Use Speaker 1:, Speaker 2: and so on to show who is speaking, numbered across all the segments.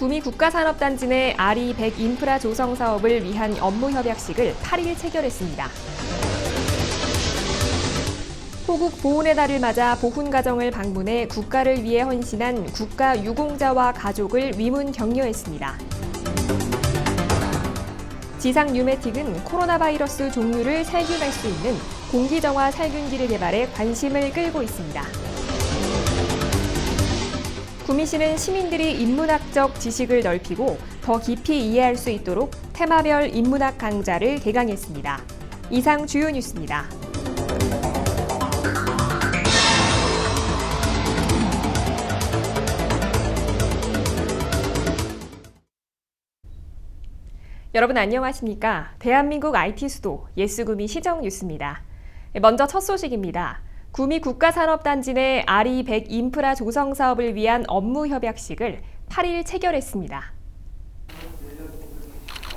Speaker 1: 구미 국가산업단지 내 아리 100 인프라 조성 사업을 위한 업무 협약식을 8일 체결했습니다. 호국 보훈의 달을 맞아 보훈 가정을 방문해 국가를 위해 헌신한 국가 유공자와 가족을 위문 격려했습니다. 지상 뉴메틱은 코로나 바이러스 종류를 살균할 수 있는 공기정화 살균기를 개발해 관심을 끌고 있습니다. 구미시는 시민들이 인문학적 지식을 넓히고 더 깊이 이해할 수 있도록 테마별 인문학 강좌를 개강했습니다. 이상 주요 뉴스입니다. 여러분 안녕하십니까? 대한민국 IT 수도 예수구미 시정 뉴스입니다. 먼저 첫 소식입니다. 구미 국가산업단지 내 아리 100 인프라 조성 사업을 위한 업무 협약식을 8일 체결했습니다.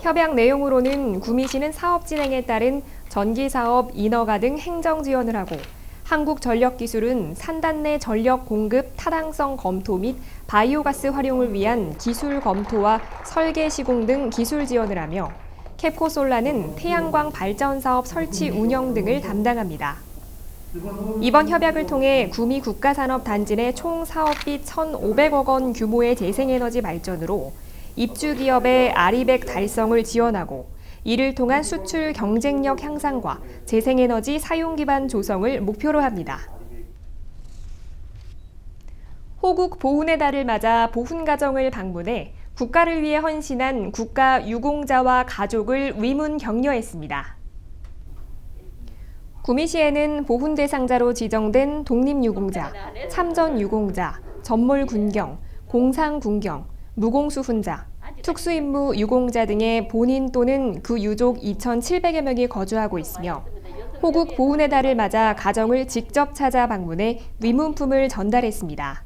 Speaker 1: 협약 내용으로는 구미시는 사업 진행에 따른 전기 사업 인허가 등 행정 지원을 하고 한국전력기술은 산단 내 전력 공급 타당성 검토 및 바이오가스 활용을 위한 기술 검토와 설계 시공 등 기술 지원을 하며 캡코솔라는 태양광 발전 사업 설치 운영 등을 담당합니다. 이번 협약을 통해 구미 국가산업단지 내 총 사업비 1,500억 원 규모의 재생에너지 발전으로 입주 기업의 아리백 달성을 지원하고 이를 통한 수출 경쟁력 향상과 재생에너지 사용 기반 조성을 목표로 합니다. 호국 보훈의 달을 맞아 보훈 가정을 방문해 국가를 위해 헌신한 국가 유공자와 가족을 위문 격려했습니다. 구미시에는 보훈 대상자로 지정된 독립유공자, 참전유공자, 전몰군경, 공상군경, 무공수훈자, 특수임무 유공자 등의 본인 또는 그 유족 2,700여 명이 거주하고 있으며 호국 보훈의 달을 맞아 가정을 직접 찾아 방문해 위문품을 전달했습니다.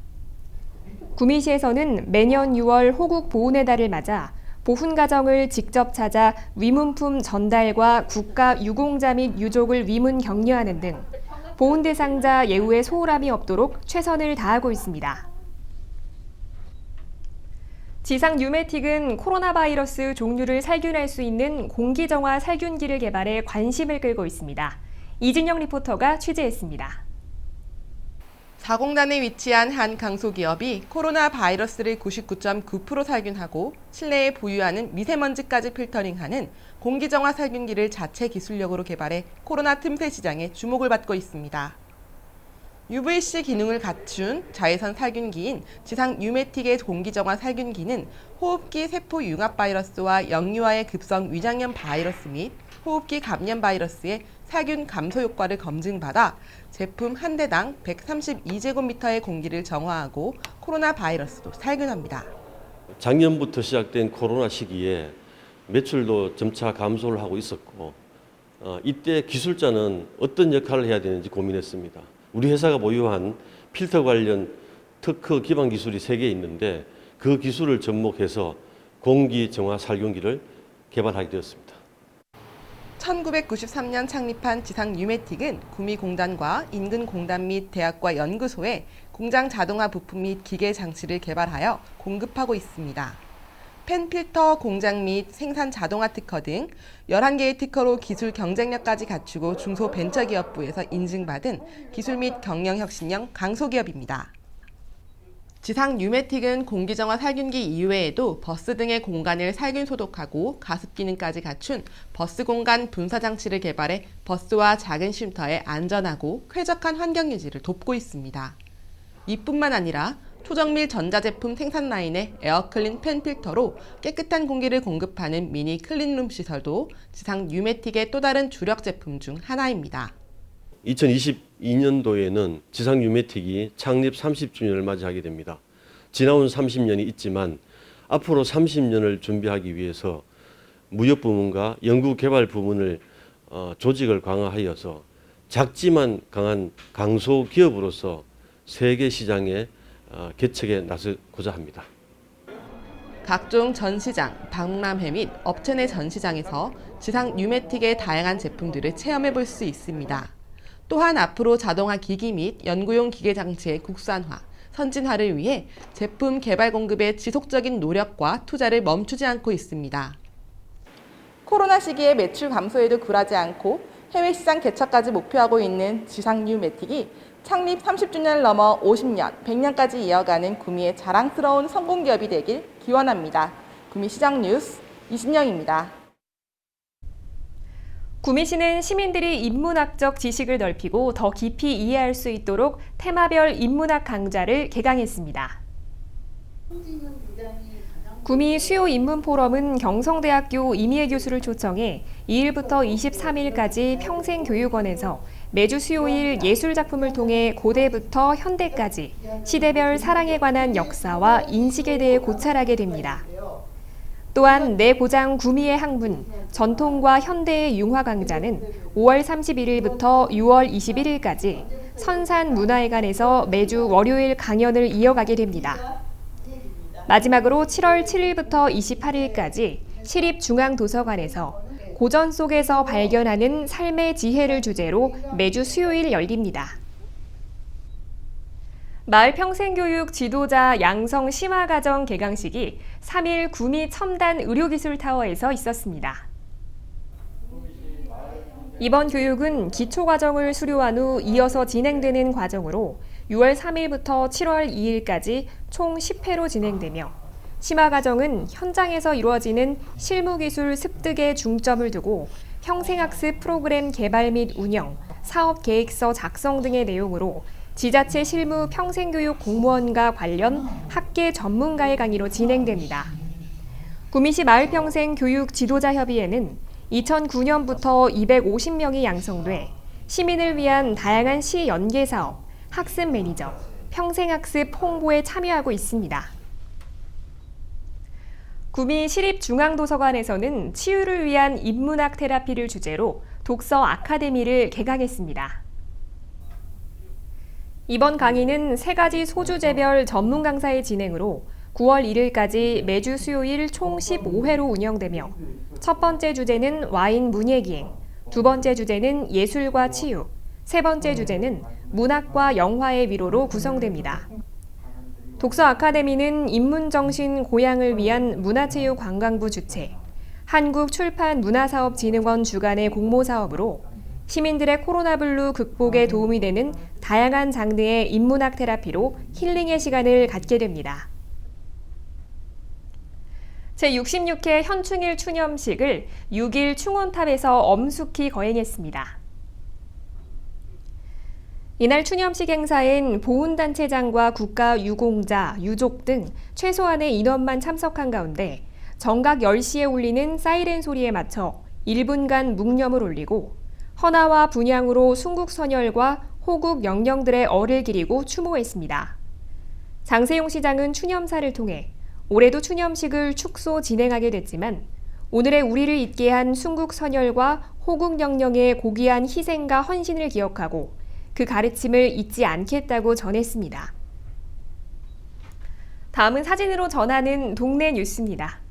Speaker 1: 구미시에서는 매년 6월 호국 보훈의 달을 맞아 보훈 가정을 직접 찾아 위문품 전달과 국가 유공자 및 유족을 위문 격려하는 등 보훈 대상자 예우에 소홀함이 없도록 최선을 다하고 있습니다. 지상 뉴메틱은 코로나 바이러스 종류를 살균할 수 있는 공기정화 살균기를 개발해 관심을 끌고 있습니다. 이진영 리포터가 취재했습니다.
Speaker 2: 사공단에 위치한 한 강소기업이 코로나 바이러스를 99.9% 살균하고 실내에 보유하는 미세먼지까지 필터링하는 공기정화 살균기를 자체 기술력으로 개발해 코로나 틈새 시장에 주목을 받고 있습니다. UVC 기능을 갖춘 자외선 살균기인 지상 뉴메틱의 공기정화 살균기는 호흡기 세포 융합 바이러스와 영유아의 급성 위장염 바이러스 및 호흡기 감염 바이러스의 살균 감소 효과를 검증받아 제품 한 대당 132제곱미터의 공기를 정화하고 코로나 바이러스도 살균합니다.
Speaker 3: 작년부터 시작된 코로나 시기에 매출도 점차 감소를 하고 있었고 어, 이때 기술자는 어떤 역할을 해야 되는지 고민했습니다. 우리 회사가 보유한 필터 관련 특허 기반 기술이 세 개 있는데 그 기술을 접목해서 공기 정화 살균기를 개발하게 되었습니다.
Speaker 2: 1993년 창립한 지상 뉴메틱은 구미공단과 인근 공단 및 대학과 연구소에 공장 자동화 부품 및 기계 장치를 개발하여 공급하고 있습니다. 펜 필터 공장 및 생산 자동화 특허 등 11개의 특허로 기술 경쟁력까지 갖추고 중소벤처기업부에서 인증받은 기술 및 경영 혁신형 강소기업입니다. 지상 뉴메틱은 공기정화 살균기 이외에도 버스 등의 공간을 살균 소독하고 가습 기능까지 갖춘 버스 공간 분사 장치를 개발해 버스와 작은 쉼터의 안전하고 쾌적한 환경 유지를 돕고 있습니다. 이뿐만 아니라 초정밀 전자제품 생산 라인의 에어클린 펜 필터로 깨끗한 공기를 공급하는 미니 클린룸 시설도 지상 뉴메틱의 또 다른 주력 제품 중 하나입니다.
Speaker 3: 2022년도에는 지상 유메틱이 창립 30주년을 맞이하게 됩니다. 지나온 30년이 있지만 앞으로 30년을 준비하기 위해서 무역 부문과 연구 개발 부문을 어, 조직을 강화하여서 작지만 강한 강소 기업으로서 세계 시장에 어, 개척에 나서고자 합니다.
Speaker 2: 각종 전시장, 박람회 및 업체 내 전시장에서 지상 뉴메틱의 다양한 제품들을 체험해 볼 수 있습니다. 또한 앞으로 자동화 기기 및 연구용 기계 장치의 국산화, 선진화를 위해 제품 개발 공급의 지속적인 노력과 투자를 멈추지 않고 있습니다.
Speaker 4: 코로나 시기에 매출 감소에도 굴하지 않고 해외 시장 개척까지 목표하고 있는 지상 뉴매틱이 창립 30주년을 넘어 50년, 100년까지 이어가는 구미의 자랑스러운 성공 기업이 되길 기원합니다. 구미 시장 뉴스 이신영입니다.
Speaker 1: 구미시는 시민들이 인문학적 지식을 넓히고 더 깊이 이해할 수 있도록 테마별 인문학 강좌를 개강했습니다. 구미 수요 인문 포럼은 경성대학교 이미애 교수를 초청해 2일부터 23일까지 평생교육원에서 매주 수요일 예술 작품을 통해 고대부터 현대까지 시대별 사랑에 관한 역사와 인식에 대해 고찰하게 됩니다. 또한 내 고장 구미의 항문 전통과 현대의 융화 강좌는 5월 31일부터 6월 21일까지 선산 문화회관에서 매주 월요일 강연을 이어가게 됩니다. 마지막으로 7월 7일부터 28일까지 시립중앙도서관에서 고전 속에서 발견하는 삶의 지혜를 주제로 매주 수요일 열립니다. 마을 평생교육 지도자 양성 심화과정 개강식이 3일 구미 첨단 의료기술타워에서 있었습니다. 이번 교육은 기초과정을 수료한 후 이어서 진행되는 과정으로 6월 3일부터 7월 2일까지 총 10회로 진행되며 심화 과정은 현장에서 이루어지는 실무 기술 습득에 중점을 두고 평생학습 프로그램 개발 및 운영, 사업 계획서 작성 등의 내용으로 지자체 실무 평생교육 공무원과 관련 학계 전문가의 강의로 진행됩니다. 구미시 마을평생 교육 지도자 협의회는 2009년부터 250명이 양성돼 시민을 위한 다양한 시 연계 사업, 학습 매니저, 평생학습 홍보에 참여하고 있습니다. 구미 시립중앙도서관에서는 치유를 위한 인문학 테라피를 주제로 독서 아카데미를 개강했습니다. 이번 강의는 세 가지 소주제별 전문 강사의 진행으로 9월 1일까지 매주 수요일 총 15회로 운영되며 첫 번째 주제는 와인 문예기행, 두 번째 주제는 예술과 치유, 세 번째 주제는 문학과 영화의 위로로 구성됩니다. 독서 아카데미는 인문정신 고양을 위한 문화체육 관광부 주최, 한국출판문화사업진흥원 주관의 공모사업으로 시민들의 코로나 블루 극복에 도움이 되는 다양한 장르의 인문학 테라피로 힐링의 시간을 갖게 됩니다. 제66회 현충일 추념식을 6일 충원탑에서 엄숙히 거행했습니다. 이날 추념식 행사엔 보훈단체장과 국가유공자, 유족 등 최소한의 인원만 참석한 가운데 정각 10시에 울리는 사이렌 소리에 맞춰 1분간 묵념을 올리고 헌화와 분향으로 순국선열과 호국 영령들의 얼을 기리고 추모했습니다. 장세용 시장은 추념사를 통해 올해도 추념식을 축소 진행하게 됐지만 오늘의 우리를 잊게 한 순국선열과 호국 영령의 고귀한 희생과 헌신을 기억하고 그 가르침을 잊지 않겠다고 전했습니다. 다음은 사진으로 전하는 동네 뉴스입니다.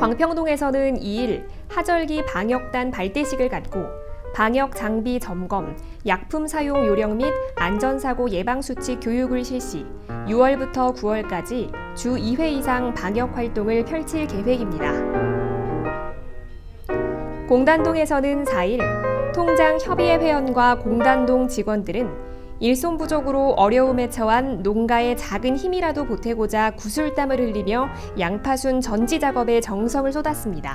Speaker 1: 광평동에서는 2일 하절기 방역단 발대식을 갖고 방역 장비 점검, 약품 사용 요령 및 안전사고 예방 수칙 교육을 실시, 6월부터 9월까지 주 2회 이상 방역 활동을 펼칠 계획입니다. 공단동에서는 4일 통장 협의회 회원과 공단동 직원들은 일손 부족으로 어려움에 처한 농가의 작은 힘이라도 보태고자 구슬땀을 흘리며 양파순 전지 작업에 정성을 쏟았습니다.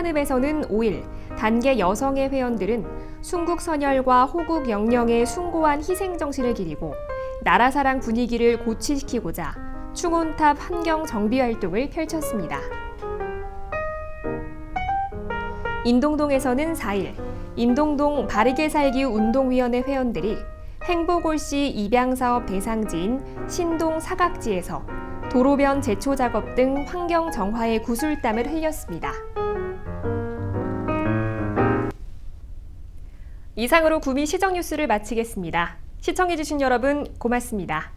Speaker 1: 산읍에서는 5일 단계 여성의 회원들은 순국 선열과 호국 영령의 숭고한 희생 정신을 기리고 나라 사랑 분위기를 고취시키고자 충원탑 환경 정비 활동을 펼쳤습니다. 인동동에서는 4일 인동동 바르게 살기 운동위원회 회원들이 행복올시 입양사업 대상지인 신동 사각지에서 도로변 제초 작업 등 환경 정화에 구슬땀을 흘렸습니다. 이상으로 구미 시정 뉴스를 마치겠습니다. 시청해주신 여러분 고맙습니다.